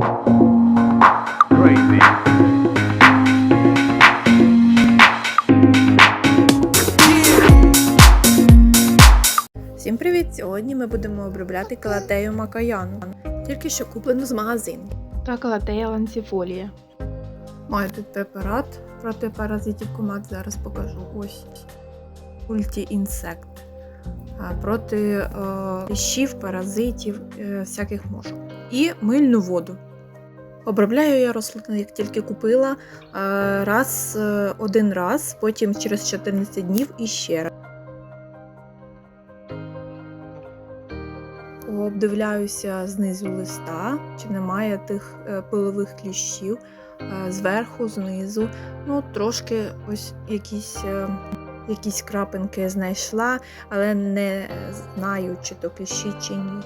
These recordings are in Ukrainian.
Всім привіт! Сьогодні ми будемо обробляти калатею макаяну, тільки що куплену з магазину. та калатея ланцифолія. Маю тут препарат проти паразитів комат, зараз покажу. Ось ульті-інсект. Проти е, кліщів, паразитів, е, всяких мошок. І мильну воду. Обробляю я рослину, як тільки купила, е, раз, е, один раз, потім через 14 днів і ще раз. Обдивляюся знизу листа, чи немає тих е, пилових кліщів зверху, знизу. Ну, трошки ось якісь, якісь крапинки знайшла, але не знаю, чи то кліщі, чи ні.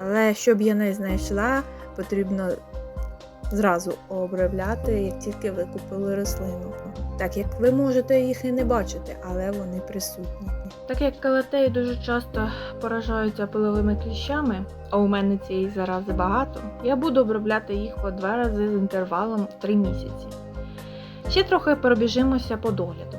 Але щоб я не знайшла, потрібно зразу обробляти, як тільки ви купили рослину. Так як ви можете їх і не бачити, але вони присутні. Так як калатеї дуже часто поражаються пиловими кліщами, а у мене цієї зарази багато, я буду обробляти їх по два рази з інтервалом в 3 місяці. Ще трохи пробіжимося по догляду.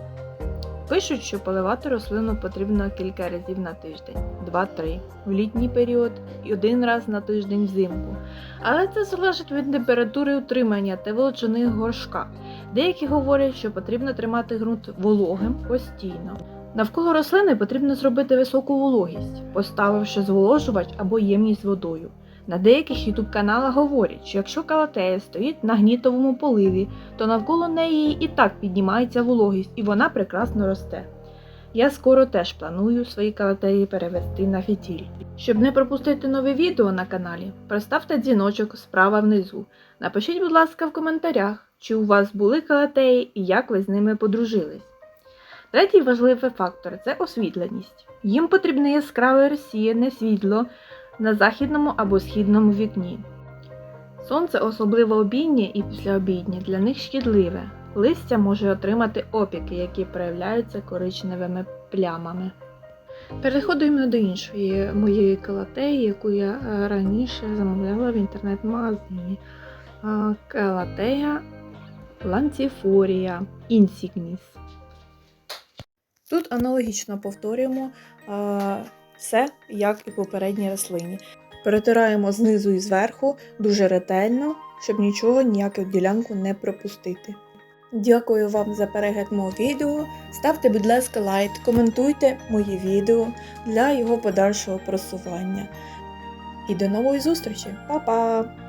Пишуть, що поливати рослину потрібно кілька разів на тиждень, 2-3 в літній період і один раз на тиждень взимку. Але це залежить від температури утримання та величини горшка. Деякі говорять, що потрібно тримати ґрунт вологим постійно. Навколо рослини потрібно зробити високу вологість, поставивши зволожувач або ємність водою. На деяких ютуб каналах говорять, що якщо калатея стоїть на гнітовому поливі, то навколо неї і так піднімається вологість і вона прекрасно росте. Я скоро теж планую свої калатеї перевести на фітіль. Щоб не пропустити нові відео на каналі, проставте дзвіночок справа внизу. Напишіть, будь ласка, в коментарях, чи у вас були калатеї і як ви з ними подружились. Третій важливий фактор це освітленість. Їм потрібне яскраве розсіяне світло на західному або східному вікні. Сонце, особливо обіднє і післяобіднє, для них шкідливе. Листя може отримати опіки, які проявляються коричневими плямами. Переходимо до іншої моєї калатеї, яку я е, раніше замовляла в інтернет-магазині. Е, Калатея ланцифорія інсігніс. Тут аналогічно повторюємо е, все, як і попередній рослині. Перетираємо знизу і зверху дуже ретельно, щоб нічого, ніяку ділянку не пропустити. Дякую вам за перегляд мого відео. Ставте, будь ласка, лайк, коментуйте моє відео для його подальшого просування. І до нової зустрічі! Па-па!